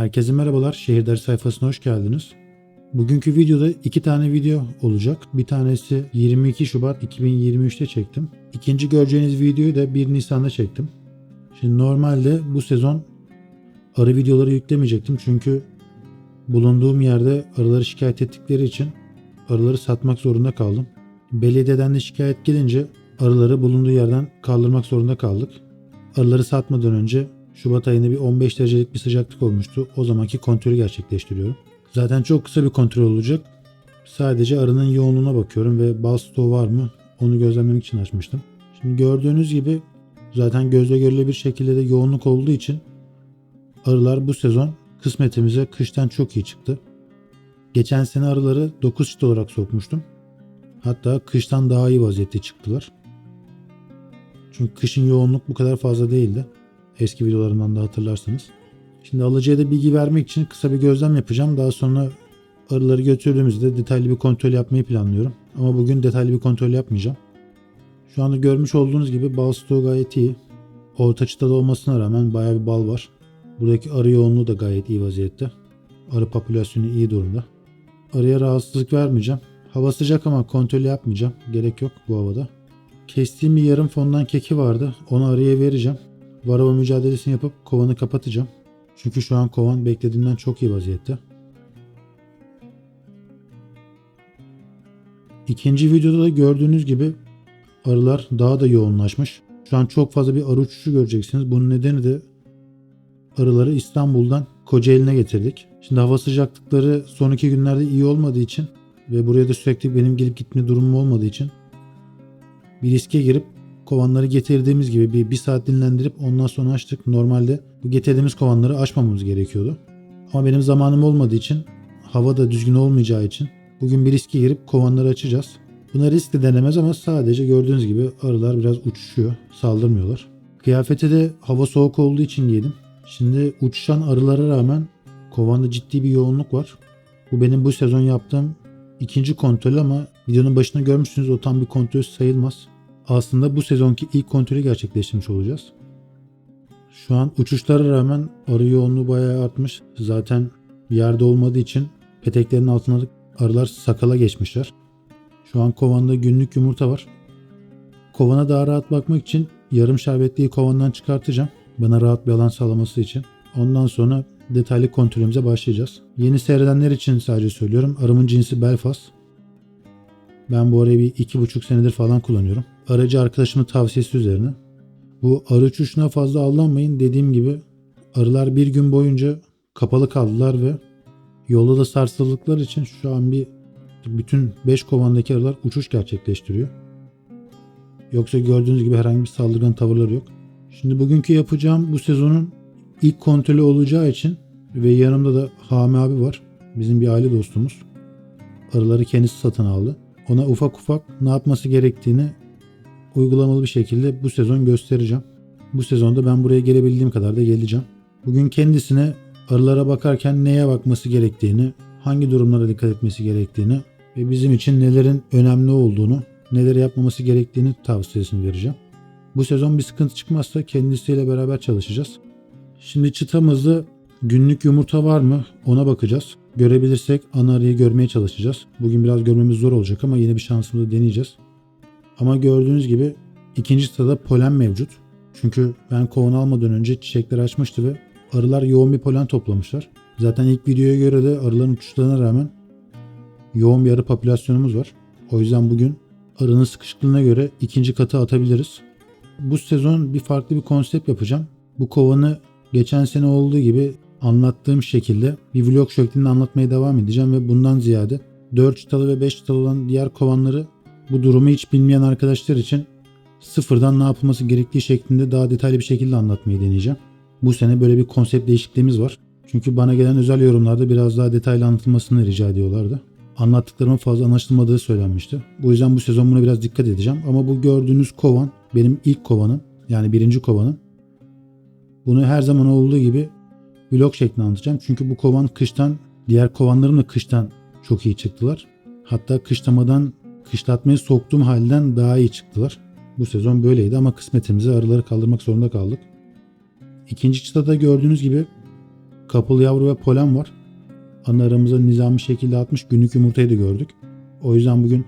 Herkese merhabalar. Şehirler sayfasına hoş geldiniz. Bugünkü videoda iki tane video olacak. Bir tanesi 22 Şubat 2023'te çektim. İkinci göreceğiniz videoyu da 1 Nisan'da çektim. Şimdi normalde bu sezon arı videoları yüklemeyecektim çünkü bulunduğum yerde arıları şikayet ettikleri için arıları satmak zorunda kaldım. Belediyeden de şikayet gelince arıları bulunduğu yerden kaldırmak zorunda kaldık. Arıları satmadan önce Şubat ayında bir 15 derecelik bir sıcaklık olmuştu. O zamanki kontrolü gerçekleştiriyorum. Zaten çok kısa bir kontrol olacak. Sadece arının yoğunluğuna bakıyorum ve bal stoğu var mı onu gözlemlemek için açmıştım. Şimdi gördüğünüz gibi zaten gözle görülebilir şekilde de yoğunluk olduğu için arılar bu sezon kısmetimize kıştan çok iyi çıktı. Geçen sene arıları 9 çift olarak sokmuştum. Hatta kıştan daha iyi vaziyette çıktılar. Çünkü kışın yoğunluk bu kadar fazla değildi. Eski videolarımdan da hatırlarsanız. Şimdi alıcıya da bilgi vermek için kısa bir gözlem yapacağım. Daha sonra arıları götürdüğümüzde detaylı bir kontrol yapmayı planlıyorum. Ama bugün detaylı bir kontrol yapmayacağım. Şu anda görmüş olduğunuz gibi bal stoğu gayet iyi. Orta çıtada olmasına rağmen bayağı bir bal var. Buradaki arı yoğunluğu da gayet iyi vaziyette. Arı popülasyonu iyi durumda. Arıya rahatsızlık vermeyeceğim. Hava sıcak ama kontrol yapmayacağım. Gerek yok bu havada. Kestiğim bir yarım fondan keki vardı. Onu arıya vereceğim. Varava mücadelesini yapıp kovanı kapatacağım. Çünkü şu an kovan beklediğimden çok iyi vaziyette. İkinci videoda da gördüğünüz gibi arılar daha da yoğunlaşmış. Şu an çok fazla bir arı uçuşu göreceksiniz. Bunun nedeni de arıları İstanbul'dan Kocaeli'ne getirdik. Şimdi hava sıcaklıkları son iki günlerde iyi olmadığı için ve buraya da sürekli benim gelip gitme durumum olmadığı için bir riske girip kovanları getirdiğimiz gibi bir, bir saat dinlendirip ondan sonra açtık. Normalde bu getirdiğimiz kovanları açmamamız gerekiyordu. Ama benim zamanım olmadığı için hava da düzgün olmayacağı için bugün bir riske girip kovanları açacağız. Buna risk de denemez ama sadece gördüğünüz gibi arılar biraz uçuşuyor. Saldırmıyorlar. Kıyafeti de hava soğuk olduğu için giydim. Şimdi uçuşan arılara rağmen kovanda ciddi bir yoğunluk var. Bu benim bu sezon yaptığım ikinci kontrol ama videonun başında görmüşsünüz o tam bir kontrol sayılmaz. Aslında bu sezonki ilk kontrolü gerçekleştirmiş olacağız. Şu an uçuşlara rağmen arı yoğunluğu bayağı artmış. Zaten yerde olmadığı için peteklerin altına arılar sakala geçmişler. Şu an kovanda günlük yumurta var. Kovana daha rahat bakmak için yarım şerbetliyi kovandan çıkartacağım. Bana rahat bir alan sağlaması için. Ondan sonra detaylı kontrolümüze başlayacağız. Yeni seyredenler için sadece söylüyorum. Arımın cinsi Belfast. Ben bu arayı bir iki buçuk senedir falan kullanıyorum. Aracı arkadaşımın tavsiyesi üzerine. Bu arı uçuşuna fazla aldanmayın. Dediğim gibi arılar bir gün boyunca kapalı kaldılar ve yolda da sarsıldıkları için şu an bir bütün 5 kovandaki arılar uçuş gerçekleştiriyor. Yoksa gördüğünüz gibi herhangi bir saldırgan tavırları yok. Şimdi bugünkü yapacağım bu sezonun ilk kontrolü olacağı için ve yanımda da Hami abi var. Bizim bir aile dostumuz. Arıları kendisi satın aldı. Ona ufak ufak ne yapması gerektiğini uygulamalı bir şekilde bu sezon göstereceğim. Bu sezonda ben buraya gelebildiğim kadar da geleceğim. Bugün kendisine arılara bakarken neye bakması gerektiğini, hangi durumlara dikkat etmesi gerektiğini ve bizim için nelerin önemli olduğunu, neler yapmaması gerektiğini tavsiyesini vereceğim. Bu sezon bir sıkıntı çıkmazsa kendisiyle beraber çalışacağız. Şimdi çıtamızda günlük yumurta var mı ona bakacağız. Görebilirsek ana arıyı görmeye çalışacağız. Bugün biraz görmemiz zor olacak ama yine bir şansımızı deneyeceğiz. Ama gördüğünüz gibi ikinci çıtada polen mevcut. Çünkü ben kovan almadan önce çiçekler açmıştı ve arılar yoğun bir polen toplamışlar. Zaten ilk videoya göre de arıların uçuşlarına rağmen yoğun bir arı popülasyonumuz var. O yüzden bugün arının sıkışıklığına göre ikinci katı atabiliriz. Bu sezon bir farklı bir konsept yapacağım. Bu kovanı geçen sene olduğu gibi anlattığım şekilde bir vlog şeklinde anlatmaya devam edeceğim ve bundan ziyade 4 çıtalı ve 5 çıtalı olan diğer kovanları bu durumu hiç bilmeyen arkadaşlar için sıfırdan ne yapılması gerektiği şeklinde daha detaylı bir şekilde anlatmayı deneyeceğim. Bu sene böyle bir konsept değişikliğimiz var. Çünkü bana gelen özel yorumlarda biraz daha detaylı anlatılmasını rica ediyorlardı. Anlattıklarımın fazla anlaşılmadığı söylenmişti. Bu yüzden bu sezon buna biraz dikkat edeceğim. Ama bu gördüğünüz kovan benim ilk kovanım. Yani birinci kovanım. Bunu her zaman olduğu gibi vlog şeklinde anlatacağım. Çünkü bu kovan kıştan, diğer kovanlarım da kıştan çok iyi çıktılar. Hatta kışlamadan, kışlatmaya soktuğum halden daha iyi çıktılar. Bu sezon böyleydi ama kısmetimize arıları kaldırmak zorunda kaldık. İkinci çıtada gördüğünüz gibi kapalı yavru ve polen var. Ana aramıza nizami şekilde atmış günlük yumurtayı da gördük. O yüzden bugün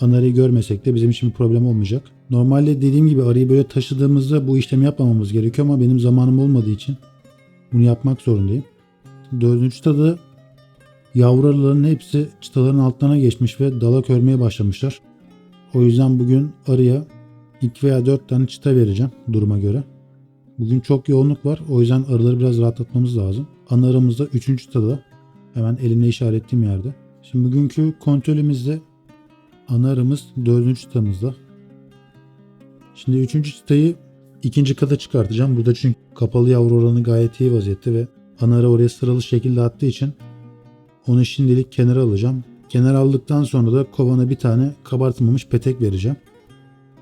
ana arıyı görmesek de bizim için bir problem olmayacak. Normalde dediğim gibi arıyı böyle taşıdığımızda bu işlemi yapmamamız gerekiyor ama benim zamanım olmadığı için bunu yapmak zorundayım. Dördüncü çıtada yavru arıların hepsi çıtaların altlarına geçmiş ve dalak örmeye başlamışlar. O yüzden bugün arıya 2 veya 4 tane çıta vereceğim duruma göre. Bugün çok yoğunluk var. O yüzden arıları biraz rahatlatmamız lazım. Ana arımızda 3. çıtada. Hemen elimle işaretlediğim yerde. Şimdi bugünkü kontrolümüzde ana arımız 4. çıtamızda. Şimdi 3. çıtayı ikinci kata çıkartacağım. Burada çünkü kapalı yavru oranı gayet iyi vaziyette ve ana arı oraya sıralı şekilde attığı için onu şimdilik kenara alacağım. Kenara aldıktan sonra da kovana bir tane kabartılmamış petek vereceğim.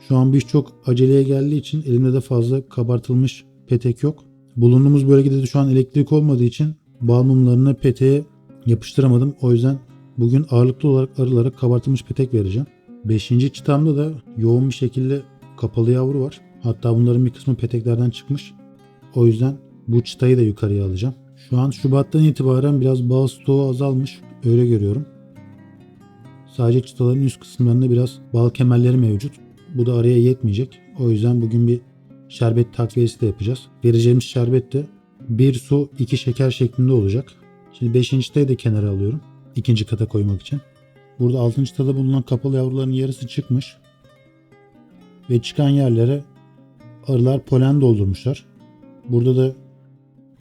Şu an bir çok aceleye geldiği için elimde de fazla kabartılmış petek yok. Bulunduğumuz bölgede de şu an elektrik olmadığı için bal mumlarını peteğe yapıştıramadım. O yüzden bugün ağırlıklı olarak arılara kabartılmış petek vereceğim. Beşinci çıtamda da yoğun bir şekilde kapalı yavru var. Hatta bunların bir kısmı peteklerden çıkmış. O yüzden bu çıtayı da yukarıya alacağım. Şu an Şubat'tan itibaren biraz bal stoğu azalmış. Öyle görüyorum. Sadece çıtaların üst kısımlarında biraz bal kemerleri mevcut. Bu da araya yetmeyecek. O yüzden bugün bir şerbet takviyesi de yapacağız. Vereceğimiz şerbet de bir su iki şeker şeklinde olacak. Şimdi 5. çıtayı da kenara alıyorum. ikinci kata koymak için. Burada 6. çıtada bulunan kapalı yavruların yarısı çıkmış. Ve çıkan yerlere arılar polen doldurmuşlar. Burada da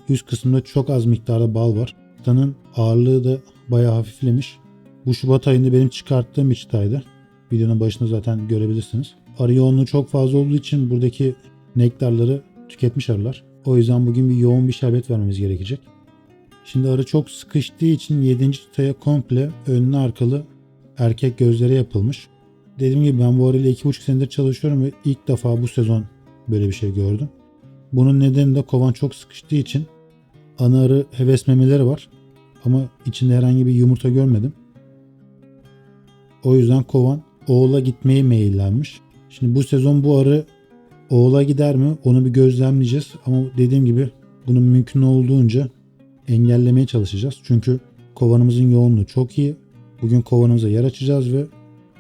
üst kısımda çok az miktarda bal var. Çıtanın ağırlığı da bayağı hafiflemiş. Bu Şubat ayında benim çıkarttığım bir çıtaydı. Videonun başında zaten görebilirsiniz. Arı yoğunluğu çok fazla olduğu için buradaki nektarları tüketmiş arılar. O yüzden bugün bir yoğun bir şerbet vermemiz gerekecek. Şimdi arı çok sıkıştığı için 7. çıtaya komple önlü arkalı erkek gözleri yapılmış. Dediğim gibi ben bu arıyla 2,5 senedir çalışıyorum ve ilk defa bu sezon böyle bir şey gördüm. Bunun nedeni de kovan çok sıkıştığı için ana arı heves memeleri var. Ama içinde herhangi bir yumurta görmedim. O yüzden kovan oğula gitmeye meyillenmiş. Şimdi bu sezon bu arı oğula gider mi onu bir gözlemleyeceğiz. Ama dediğim gibi bunu mümkün olduğunca engellemeye çalışacağız. Çünkü kovanımızın yoğunluğu çok iyi. Bugün kovanımıza yer açacağız ve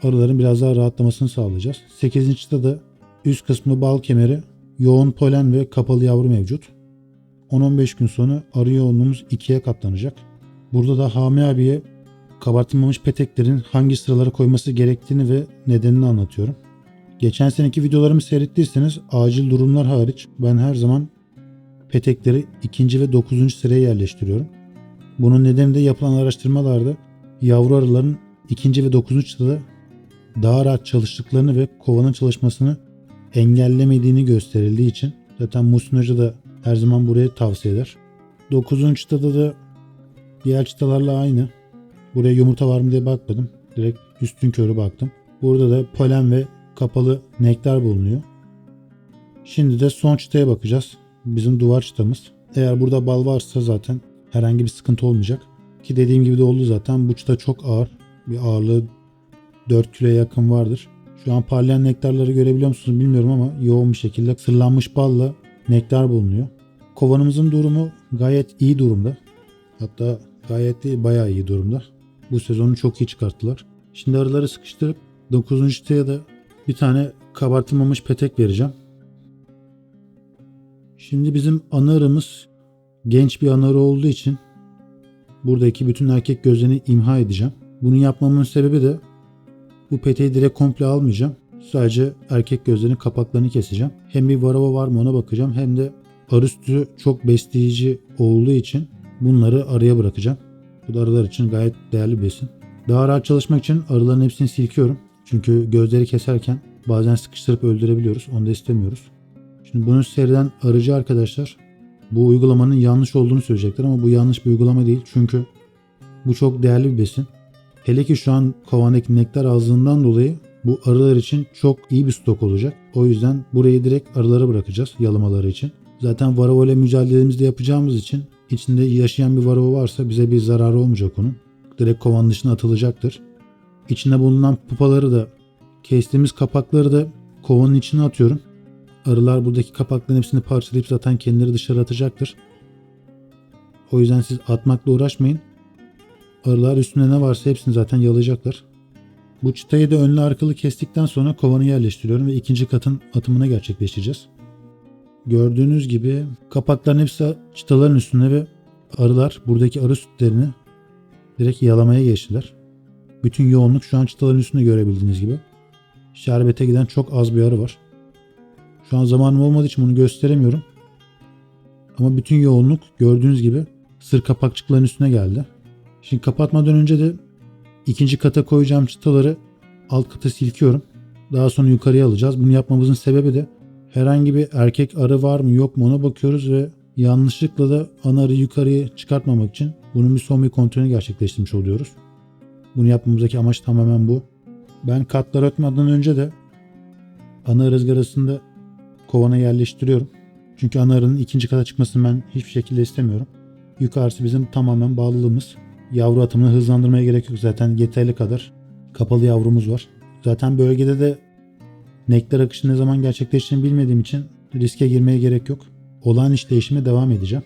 arıların biraz daha rahatlamasını sağlayacağız. 8. çıta da üst kısmı bal kemeri, yoğun polen ve kapalı yavru mevcut. 10-15 gün sonra arı yoğunluğumuz ikiye katlanacak. Burada da Hami abiye kabartılmamış peteklerin hangi sıralara koyması gerektiğini ve nedenini anlatıyorum. Geçen seneki videolarımı seyrettiyseniz acil durumlar hariç ben her zaman petekleri ikinci ve dokuzuncu sıraya yerleştiriyorum. Bunun nedeni de yapılan araştırmalarda yavru arıların ikinci ve dokuzuncu çıtada daha rahat çalıştıklarını ve kovanın çalışmasını engellemediğini gösterildiği için zaten Muhsin Hoca da her zaman burayı tavsiye eder. 9. çıtada da diğer çıtalarla aynı. Buraya yumurta var mı diye bakmadım. Direkt üstün körü baktım. Burada da polen ve kapalı nektar bulunuyor. Şimdi de son çıtaya bakacağız. Bizim duvar çıtamız. Eğer burada bal varsa zaten herhangi bir sıkıntı olmayacak. Ki dediğim gibi de oldu zaten. Bu çıta çok ağır. Bir ağırlığı 4 kiloya yakın vardır. Şu an parlayan nektarları görebiliyor musunuz bilmiyorum ama yoğun bir şekilde sırlanmış balla nektar bulunuyor. Kovanımızın durumu gayet iyi durumda. Hatta gayet değil bayağı iyi durumda. Bu sezonu çok iyi çıkarttılar. Şimdi arıları sıkıştırıp 9. çıtaya da bir tane kabartılmamış petek vereceğim. Şimdi bizim ana arımız genç bir ana arı olduğu için buradaki bütün erkek gözlerini imha edeceğim. Bunu yapmamın sebebi de bu peteği direkt komple almayacağım. Sadece erkek gözlerinin kapaklarını keseceğim. Hem bir varava var mı ona bakacağım hem de arı sütü çok besleyici olduğu için bunları arıya bırakacağım. Bu da arılar için gayet değerli besin. Daha rahat çalışmak için arıların hepsini silkiyorum. Çünkü gözleri keserken bazen sıkıştırıp öldürebiliyoruz. Onu da istemiyoruz. Şimdi bunu seyreden arıcı arkadaşlar bu uygulamanın yanlış olduğunu söyleyecekler ama bu yanlış bir uygulama değil. Çünkü bu çok değerli bir besin. Hele ki şu an kovandaki nektar azlığından dolayı bu arılar için çok iyi bir stok olacak. O yüzden burayı direkt arılara bırakacağız yalamaları için. Zaten varroa ile mücadelemizde yapacağımız için içinde yaşayan bir varroa varsa bize bir zararı olmayacak onun. Direkt kovan dışına atılacaktır. İçinde bulunan pupaları da kestiğimiz kapakları da kovanın içine atıyorum. Arılar buradaki kapakların hepsini parçalayıp zaten kendileri dışarı atacaktır. O yüzden siz atmakla uğraşmayın. Arılar üstünde ne varsa hepsini zaten yalayacaklar. Bu çıtayı da önlü arkalı kestikten sonra kovanı yerleştiriyorum ve ikinci katın atımını gerçekleştireceğiz. Gördüğünüz gibi kapakların hepsi çıtaların üstünde ve arılar buradaki arı sütlerini direkt yalamaya geçtiler. Bütün yoğunluk şu an çıtaların üstünde görebildiğiniz gibi. Şerbete giden çok az bir arı var. Şu an zamanım olmadığı için bunu gösteremiyorum. Ama bütün yoğunluk gördüğünüz gibi sır kapakçıkların üstüne geldi. Şimdi kapatmadan önce de ikinci kata koyacağım çıtaları alt kata silkiyorum. Daha sonra yukarıya alacağız. Bunu yapmamızın sebebi de herhangi bir erkek arı var mı yok mu ona bakıyoruz ve yanlışlıkla da ana arıyı yukarıya çıkartmamak için bunun bir son bir kontrolünü gerçekleştirmiş oluyoruz. Bunu yapmamızdaki amaç tamamen bu. Ben katlar atmadan önce de ana arı ızgarasında kovana yerleştiriyorum. Çünkü ana arının ikinci kata çıkmasını ben hiçbir şekilde istemiyorum. Yukarısı bizim tamamen bağlılığımız. Yavru atımını hızlandırmaya gerek yok. Zaten yeterli kadar kapalı yavrumuz var. Zaten bölgede de nektar akışı ne zaman gerçekleştiğini bilmediğim için riske girmeye gerek yok. Olağan işleyişime devam edeceğim.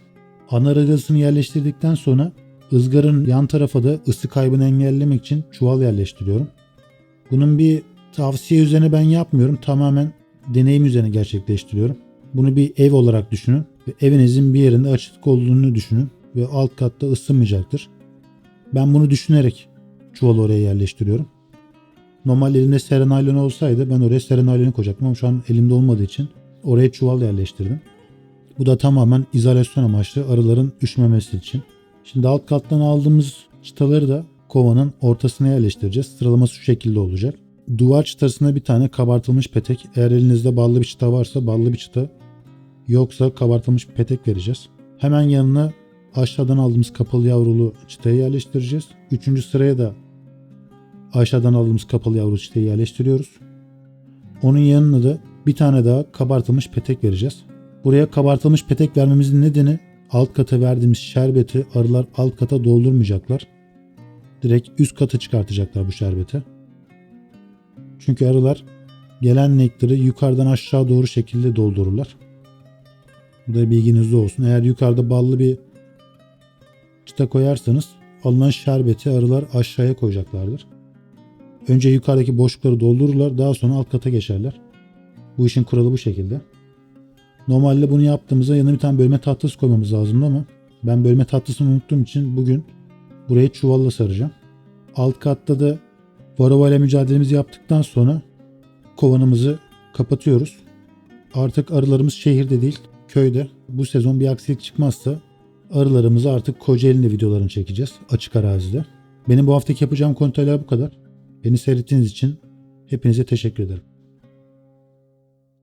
Ana ızgarasını yerleştirdikten sonra ızgarın yan tarafa da ısı kaybını engellemek için çuval yerleştiriyorum. Bunun bir tavsiye üzerine ben yapmıyorum. Tamamen deneyim üzerine gerçekleştiriyorum. Bunu bir ev olarak düşünün ve evinizin bir yerinde açık olduğunu düşünün ve alt katta ısınmayacaktır. Ben bunu düşünerek çuvalı oraya yerleştiriyorum. Normal elimde serenaylon olsaydı ben oraya serenaylonu koyacaktım ama şu an elimde olmadığı için oraya çuval yerleştirdim. Bu da tamamen izolasyon amaçlı arıların üşümemesi için. Şimdi alt kattan aldığımız çıtaları da kovanın ortasına yerleştireceğiz. Sıralaması şu şekilde olacak. Duvar çıtasına bir tane kabartılmış petek. Eğer elinizde ballı bir çıta varsa ballı bir çıta. Yoksa kabartılmış bir petek vereceğiz. Hemen yanına aşağıdan aldığımız kapalı yavrulu çıtayı yerleştireceğiz. Üçüncü sıraya da aşağıdan aldığımız kapalı yavru çıtayı yerleştiriyoruz. Onun yanına da bir tane daha kabartılmış petek vereceğiz. Buraya kabartılmış petek vermemizin nedeni alt kata verdiğimiz şerbeti arılar alt kata doldurmayacaklar. Direkt üst kata çıkartacaklar bu şerbeti. Çünkü arılar gelen nektarı yukarıdan aşağı doğru şekilde doldururlar. Bu da bilginizde olsun. Eğer yukarıda ballı bir çıta koyarsanız alınan şerbeti arılar aşağıya koyacaklardır. Önce yukarıdaki boşlukları doldururlar daha sonra alt kata geçerler. Bu işin kuralı bu şekilde. Normalde bunu yaptığımızda yanına bir tane bölme tahtası koymamız lazımdı ama ben bölme tahtasını unuttuğum için bugün burayı çuvalla saracağım. Alt katta da varova ile mücadelemizi yaptıktan sonra kovanımızı kapatıyoruz. Artık arılarımız şehirde değil köyde. Bu sezon bir aksilik çıkmazsa arılarımızı artık Kocaeli'nde videolarını çekeceğiz açık arazide. Benim bu haftaki yapacağım kontroller bu kadar. Beni seyrettiğiniz için hepinize teşekkür ederim.